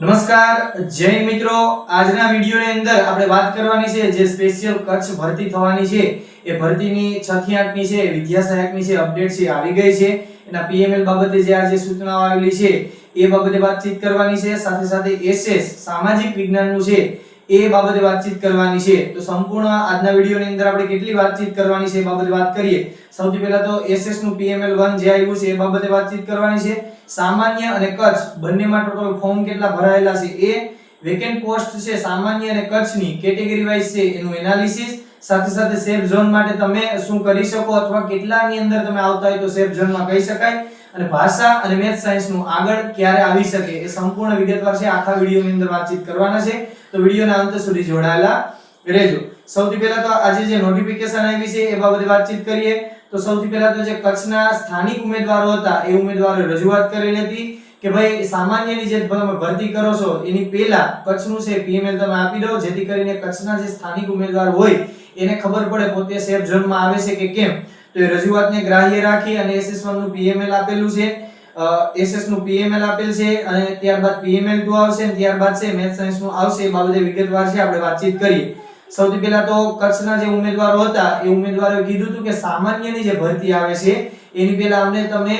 નમસ્કાર, જય મિત્રો. આજના વિડીયોની અંદર આપણે વાત કરવાની છે જે સ્પેશિયલ કચ્છ ભરતી થવાની છે. એ ભરતીની છ થી આઠની છે, વિદ્યા સહાયકની છે અપડેટ છે આવી ગઈ છે. એના પીએમએલ બાબતે જે આજે સૂચનાઓ આવેલી છે, એ બાબતે વાતચીત કરવાની છે. સાથે સાથે એસએસ, સામાજિક વિજ્ઞાનનું છે. એ બાબતે વાતચીત કરવાની છે. તો સંપૂર્ણ આજના વિડીયોની અંદર આપણે કેટલી વાતચીત કરવાની છે એ બાબતે વાત કરીએ. સૌથી પહેલા તો એસએસનું પીએમએલ વન જે આવ્યું છે એ બાબતે વાતચીત કરવાની છે. સામાન્ય અને કચ્છ બંનેમાં ટોટલ ફોર્મ કેટલા ભરાયેલા છે એ વેકેન્ટ પોસ્ટ છે સામાન્ય અને કચ્છની કેટેગરી વાઇઝ છે એનું એનાલિસિસ સાથે સાથે સેફ ઝોન માટે તમે શું કરી શકો અથવા કેટલાની અંદર તમે આવતા હોય તો સેફ ઝોનમાં કહી શકાય. અને ભાષા અને મેથ સાયન્સનું આગળ ક્યારે આવી શકે એ સંપૂર્ણ વિગતવાર છે. આખા વિડીયોની અંદર વાતચીત કરવાના છે. તો વિડીયોના અંત સુધી જોડાયેલા રહેજો. સૌથી પહેલા તો આજે જે નોટિફિકેશન આવી છે, એ બાબતે વાતચીત કરીએ. તો સૌથી પહેલા તો જે કચ્છના સ્થાનિક ઉમેદવારો હતા, એ ઉમેદવારોએ રજૂઆત કરેલી હતી કે ભાઈ, સામાન્યની જે તમે ભરતી કરો છો, એની પહેલા કચ્છનું છે પીએમએલ તમે આપી દો, જેથી કરીને કચ્છના જે સ્થાનિક ઉમેદવાર હોય, એને ખબર પડે પોતે સેફ ઝોનમાં આવે છે કે કેમ. તો એ રજૂઆતને ગ્રાહ્ય રાખી અને એસએસ1 નું પીએમએલ આપેલું છે. એસએસનું પીએમએલ આપેલ છે અને ત્યારબાદ પીએમએલ 2 આવશે અને ત્યારબાદ છે મેથ સાયન્સનું આવશે, એ બાબતે વિગતવાર છે, આપણે વાતચીત કરીએ. સૌથી પહેલા તો કચ્છના જે ઉમેદવારો હતા, એ ઉમેદવારોએ કીધું હતું કે સામાન્યની જે ભરતી આવે છે, એની પહેલા અમને તમે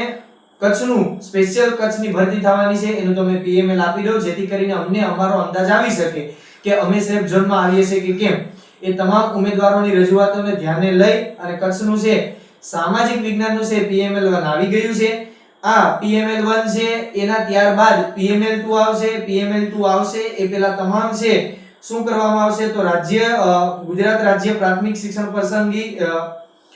કચ્છનું સ્પેશિયલ કચ્છની ભરતી થવાની છે, એનું તમે પીએમએલ આપી દો, જેથી કરીને અમને અમારો અંદાજ આવી શકે કે અમે સેફ ઝોનમાં આવીએ છીએ કે કેમ. એ તમામ ઉમેદવારોની રજૂઆતોને ધ્યાને લઈ અને કચ્છનું છે સામાજિક વિજ્ઞાનનું છે પીએમએલ વન આવી ગયું છે. આ પીએમએલ 1 છે, એના ત્યારબાદ પીએમએલ 2 આવશે પીએમએલ 2 આવશે, એ પેલા તમામ છે, શું કરવામાં આવશે તો રાજ્ય ગુજરાત રાજ્ય પ્રાથમિક શિક્ષણ પસંદગી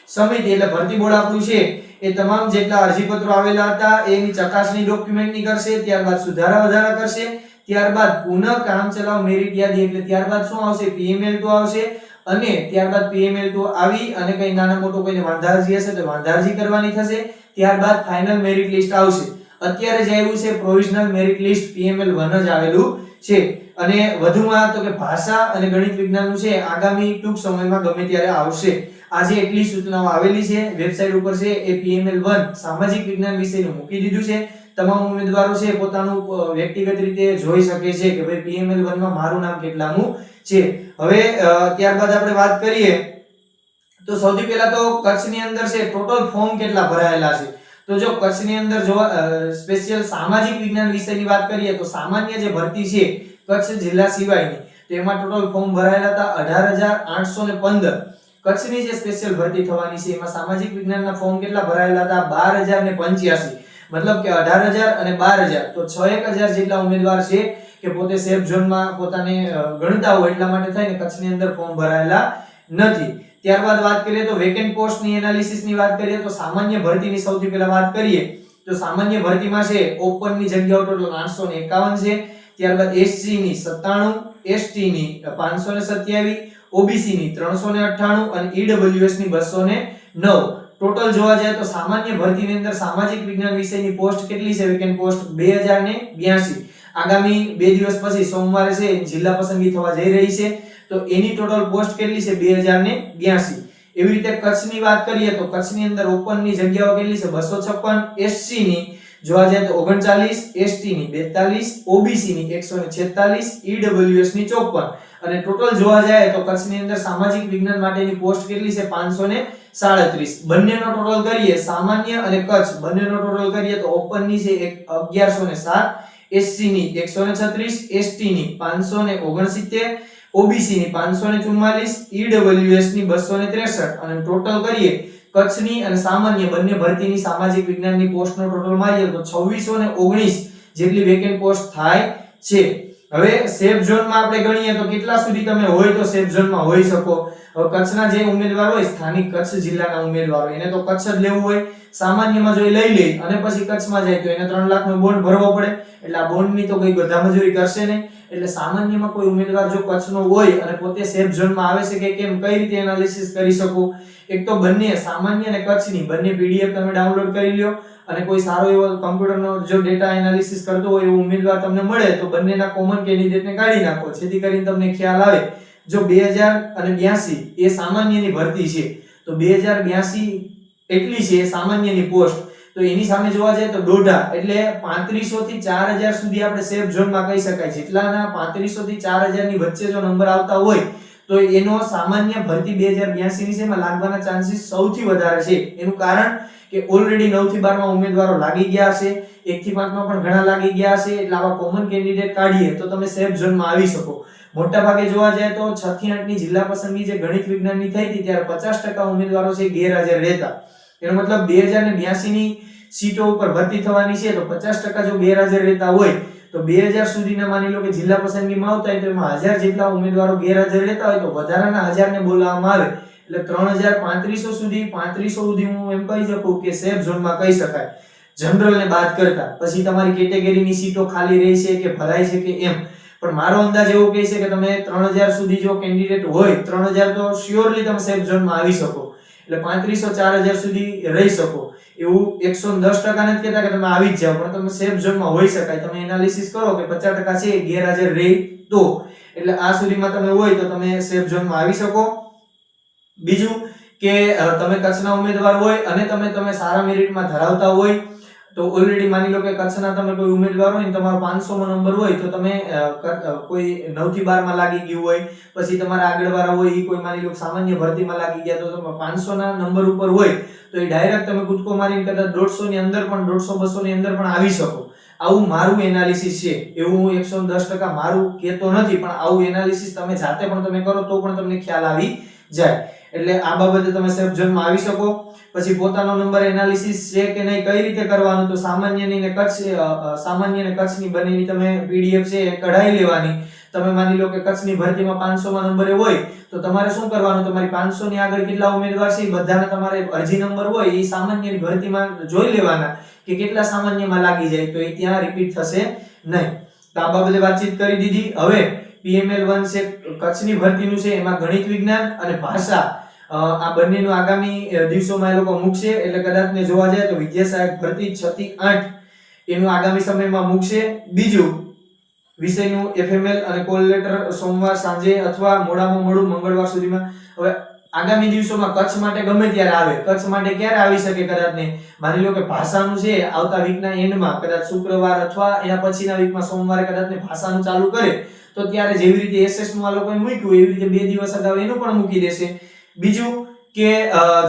સમિતિ એટલે ભરતી બોર્ડ આપણું છે, એ તમામ જેટલા અરજીપત્રો આવેલા હતા, એની ચકાસણી ડોક્યુમેન્ટની કરશે, ત્યારબાદ સુધારા વધારા કરશે, ત્યારબાદ પુનઃ કામચલાઉ મેરિટ યાદી, એટલે ત્યારબાદ શું આવશે? પીએમએલ 2 આવશે અને ત્યારબાદ પીએમએલ તો આવી અને કઈ નાના મોટો કોઈને વાંધારજી હશે તો વાંધારજી કરવાની થશે. ત્યારબાદ ફાઇનલ મેરિટ લિસ્ટ આવશે. અત્યારે જે આવ્યું છે પ્રોવિઝનલ મેરિટ લિસ્ટ પીએમએલ 1 જ આવેલું છે. અને વધુમાં તો કે ભાષા અને ગણિત વિજ્ઞાનનું છે આગામી ટૂંક સમયમાં ગમે ત્યારે આવશે. આજે એટલી સૂચનાઓ આવેલી છે. વેબસાઇટ ઉપર છે એ પીએમએલ 1 સામાજિક વિજ્ઞાન વિષયનું મૂકી દીધું છે. તમામ ઉમેદવારો છે પોતાનું વ્યક્તિગત રીતે જોઈ શકે છે કે ભાઈ પીએમએલ 1 માં મારું નામ કેટલામું છે. હવે ત્યારબાદ આપણે વાત કરીએ, તો સૌથી પહેલા તો કચ્છની અંદર છે ટોટલ ફોર્મ કેટલા ભરાયેલા છે? તો જો કચ્છની અંદર જો સ્પેશિયલ સામાજિક વિજ્ઞાન વિષયની વાત કરીએ, તો સામાન્ય જે ભરતી છે, કચ્છ જિલ્લા સિવાયની, તો એમાં ટોટલ ફોર્મ ભરાયેલા હતા અઢાર હજાર આઠસો ને પંદર. કચ્છની જે સ્પેશિયલ ભરતી થવાની છે, એમાં સામાજિક વિજ્ઞાનના ફોર્મ કેટલા ભરાયેલા હતા? બાર હજાર ને પંચ્યાસી. મતલબ કે અઢાર હજાર અને બાર હજાર. તો છ એક હજાર જેટલા ઉમેદવાર છે કે પોતે સેફ ઝોનમાં પોતાને ગણતા હોય એટલા માટે થઈને કચ્છની અંદર ફોર્મ ભરાયેલા નથી. ત્યારબાદ વાત કરીએ તો વેકેન્ટ પોસ્ટની એનાલિસિસની વાત કરીએ તો સામાન્ય ભરતીની સૌથી પહેલા વાત કરીએ તો સામાન્ય ભરતીમાં છે ઓપનની જગ્યાઓ ટોટલ 851 છે. ત્યારબાદ એસસી ની 97 એસટી ની 527 ઓબીસી ની 398 અને ઈડબ્લ્યુએસની 209 ટોટલ જોવા જાય તો સામાન્ય ભરતીની અંદર સામાજિક વિજ્ઞાન વિષયની પોસ્ટ કેટલી છે? વેકેન્ટ પોસ્ટ 2082 આગામી બે દિવસ પછી સોમવારે છે જિલ્લા પસંદગી થવા જઈ રહી છે. તો એની ટોટલ પોસ્ટ કેટલી છે? 2082 એવી રીતે કચ્છની વાત કરીએ તો કચ્છની અંદર ઓપનની જગ્યાઓ કેટલી છે? 256 છપ્પન એસસીની. જોવા જાય તો 39 એસટીની, બેતાલીસ 42 એકસો ને 146 ઈડબ્લ્યુએસની 54 અને ટોટલ જોવા જાય તો કચ્છની અંદર સામાજિક વિજ્ઞાન માટેની પોસ્ટ કેટલી છે? 537 બંનેનો ટોટલ કરીએ, સામાન્ય અને કચ્છ. બંનેનો ટોટલ કરીએ તો ઓપનની છે એક 1107 એસસી ની 136 એસટી ની 569 ઓબીસી ની 544 ઈડબ્લ્યુએસની 263 અને ટોટલ કરીએ, કચ્છની અને સામાન્ય બંને ભરતીની સામાજિક વિજ્ઞાનની પોસ્ટનો ટોટલ મારીએ તો 2619 જેટલી વેકેન્ટ પોસ્ટ થાય છે. હવે સેફ ઝોનમાં આપણે ગણીએ તો કેટલા સુધી તમે હોય તો સેફ ઝોનમાં હોઈ શકો. હવે કચ્છના જે ઉમેદવાર હોય, સ્થાનિક કચ્છ જિલ્લાના ઉમેદવાર હોય, એને તો કચ્છ જ લેવું હોય. સામાન્યમાં જો એ લઈ લે અને પછી કચ્છમાં જાય તો એને ત્રણ લાખનો બોન્ડ ભરવો પડે. એટલે આ બોન્ડની તો કોઈ બધા મજૂરી કરશે નહીં. એટલે સામાન્યમાં કોઈ ઉમેદવાર જો કચ્છનો હોય અને પોતે સેફ ઝોનમાં આવે છે કે કેમ, કઈ રીતે એનાલિસિસ કરી શકું? એક તો બંને, સામાન્ય અને કચ્છની, બંને પીડીએફ તમે ડાઉનલોડ કરી લ્યો અને કોઈ સારો એવો કમ્પ્યુટરનો જો ડેટા એનાલિસિસ કરતો હોય એવો ઉમેદવાર તમને મળે, તો બંનેના કોમન કેન્ડિડેટને કાઢી નાખો. જેથી કરીને તમને ખ્યાલ આવે, જો 2082 એ સામાન્યની ભરતી છે, તો 2082 એટલી છે સામાન્યની પોસ્ટ. તો એની સામે જોવા જાય તો દોઢા, એટલે પાંત્રીસો થી ચાર હજાર સુધી આપણે સેફ ઝોનમાં કહી શકાય જેટલાના પાંત્રીસો થી ચાર હજારની વચ્ચે જો નંબર આવતા હોય, તો એનો સામાન્ય ભરતી બે હજાર બ્યાસી ની છે, એમાં લાગવાના ચાન્સીસ સૌથી વધારે છે. એનું કારણ કે ઓલરેડી નવથી બારમાં ઉમેદવારો લાગી ગયા હશે, એક થી પાંચમાં પણ ઘણા લાગી ગયા હશે, એટલે આવા કોમન કેન્ડિડેટ કાઢીએ તો તમે સેફ ઝોનમાં આવી શકો. મોટા ભાગે જોવા જાય તો છ થી આઠની જિલ્લા પસંદગી જે ગણિત વિજ્ઞાનની થઈ હતી, ત્યારે પચાસ ટકા ઉમેદવારો છે ગેરહાજર રહેતા. એનો મતલબ બે હજાર ને બ્યાસી ની સીટો ઉપર ભરતી થવાની છે, તો પચાસ ટકા જો ગેરહાજર રહેતા હોય, તો બે હજાર સુધીના માની લો કે જિલ્લા પસંદગીમાં આવતા હોય, તો એમાં હજાર જેટલા ઉમેદવારો ગેરહાજર રહેતા હોય, તો વધારાના હજારને બોલાવવામાં આવે. એટલે ત્રણ હજાર પાંત્રીસો સુધી પાંત્રીસો સુધી હું એમ કહી શકું કે સેફ ઝોનમાં કહી શકાય. જનરલ ને બાદ કરતા. પછી તમારી કેટેગરીની સીટો ખાલી રહી છે કે ભરાય છે કે એમ. પણ મારો અંદાજ એવો કહે છે કે તમે ત્રણ હજાર સુધી જો કેન્ડિડેટ હોય, ત્રણ હજાર તો શ્યોરલી તમે સેફ ઝોનમાં આવી શકો. એટલે પાંત્રીસો ચાર હજાર સુધી રહી શકો. એવું એકસો દસ ટકા નથી કહેતા કે તમે આવી જ જાઓ, પણ તમે સેફ ઝોનમાં હોઈ શકાય. તમે એનાલિસિસ કરો કે પચાસ ટકા છે, ગેરહાજર રહી તો. એટલે આ સુધીમાં તમે હોય તો તમે સેફ ઝોનમાં આવી શકો. બીજું કે તમે કચ્છના ઉમેદવાર હોય અને તમે તમે સારા મેરિટમાં ધરાવતા હોય તો ઓલરેડી માની લો કે કચ્છના તમે કોઈ ઉમેદવાર હોય ને તમારો પાંચસોમાં નંબર હોય તો તમે કોઈ નવથી બારમાં લાગી ગયું હોય, પછી તમારા આગળવાળા હોય એ કોઈ માની લો સામાન્ય ભરતીમાં લાગી ગયા તો તમે પાંચસોના નંબર ઉપર હોય, તો એ ડાયરેક્ટ તમે કૂદકો મારીને કદાચ 150 ની અંદર પણ, દોઢસો બસોની અંદર પણ આવી શકો. આવું મારું એનાલિસિસ છે. એવું હું 110% મારું કહેતો નથી, પણ આવું એનાલિસિસ તમે જાતે પણ તમે કરો તો પણ તમને ખ્યાલ આવી જાય. એટલે આ બાબતે તમે સેફ ઝોનમાં આવી શકો. પછી પોતાનો નંબર એનાલિસિસ છે કે નહીં, કઈ રીતે કરવાનું? તો સામાન્યની ને કચ્છ સામાન્ય ને કચ્છની બંનેની તમે પીડીએફ છે એ કઢાઈ લેવાની. તમે માની લો કે કચ્છની ભરતીમાં 500 માં નંબરે હોય, તો તમારે શું કરવાનું? તમારી પાંચસોની આગળ કેટલા ઉમેદવાર છે? બધાને તમારે અરજી નંબર હોય, એ સામાન્યની ભરતીમાં જોઈ લેવાના કે કેટલા સામાન્યમાં લાગી જાય. તો એ ત્યાં રિપીટ થશે નહીં. તો આ બાબતે વાતચીત કરી દીધી. હવે પીએમએલ વન છે, કચ્છની ભરતીનું છે, એમાં ગણિત વિજ્ઞાન અને ભાષા. આ બંનેનું આગામી દિવસોમાં એ લોકો મૂકશે. એટલે કદાચ ને જોવા જાય તો વિદ્યા સહાયક ભરતી 6 થી 8 એનું આગામી સમયમાં મૂકશે. બીજું, વિષયનું એફએમએલ અને કોલ લેટર સોમવાર સાંજે અથવા મોડામાં મોડું મંગળવાર સુધીમાં. હવે આગામી દિવસોમાં કચ્છ માટે ગમે ત્યારે આવે. કચ્છ માટે ક્યારે આવી શકે કદાચ ને? માની લો કે ભાષાનું છે, આવતા વીકના એન્ડમાં કદાચ શુક્રવાર અથવા એના પછીના વીકમાં સોમવારે કદાચ ને ભાષાનું ચાલુ કરે, તો ત્યારે જેવી રીતે એસએસનું આ લોકોએ મૂક્યું, એવી રીતે બે દિવસ અગાઉ એનું પણ મૂકી દેશે. બીજું કે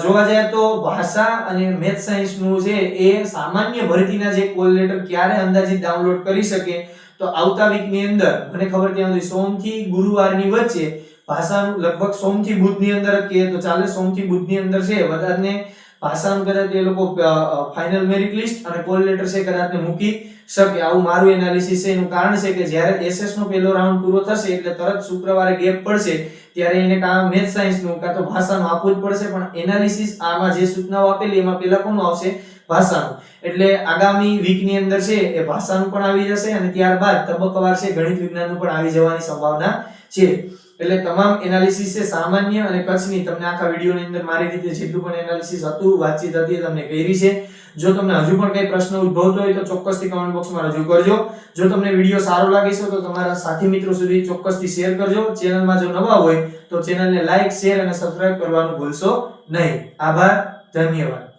જોવા જાય તો ભાષા અને મેથ સાયન્સનું છે એ સામાન્ય ભરતીના જે કોલ લેટર ક્યારે અંદાજિત ડાઉનલોડ કરી શકે, તો આવતા વીકની અંદર, મને ખબર ત્યાં સુધી સોમથી ગુરુવારની વચ્ચે ભાષાનું લગભગ સોમથી બુધની અંદર કે, તો ચાલે સોમથી બુધની અંદર છે વધારને ભાષાનું કદાચ એ લોકો ફાઇનલ મેરિટ લિસ્ટ અને કોલ લેટર છે કદાચ ને મૂકી શકે. આવું મારું એનાલિસિસ છે, એનું કારણ છે કે જ્યારે એસએસ નો પહેલો રાઉન્ડ પૂરો થશે, એટલે તરત શુક્રવારે ગેપ પડશે ત્યારે એને કાં મેથ સાયન્સનું કાં તો ભાષાનું આપવું જ પડશે, પણ એનાલિસિસ આમાં જે સૂચનાઓ આપેલી એમાં પહેલા કોનું આવશે? ભાષાનું. એટલે આગામી વીકની અંદર છે એ ભાષાનું પણ આવી જશે અને ત્યારબાદ તબક્કાવાર છે ગણિત વિજ્ઞાનનું પણ આવી જવાની સંભાવના છે. એટલે તમામ એનાલિસિસ છે સામાન્ય અને કચ્છની, તમને આખા વિડીયોની અંદર મારી રીતે જેટલું પણ એનાલિસિસ હતું, વાતચીત હતી તમને કરી છે. જો તમને હજુ પણ કંઈ પ્રશ્ન ઉદ્ભવતો હોય તો ચોક્કસથી કમેન્ટ બોક્સમાં રજૂ કરજો. જો તમને વીડિયો સારો લાગે છે તો તમારા સાથી મિત્રો સુધી ચોક્કસથી શેર કરજો. ચેનલમાં જો નવા હોય તો ચેનલને લાઈક શેર અને સબસ્ક્રાઇબ કરવાનું ભૂલશો નહીં. આભાર, ધન્યવાદ.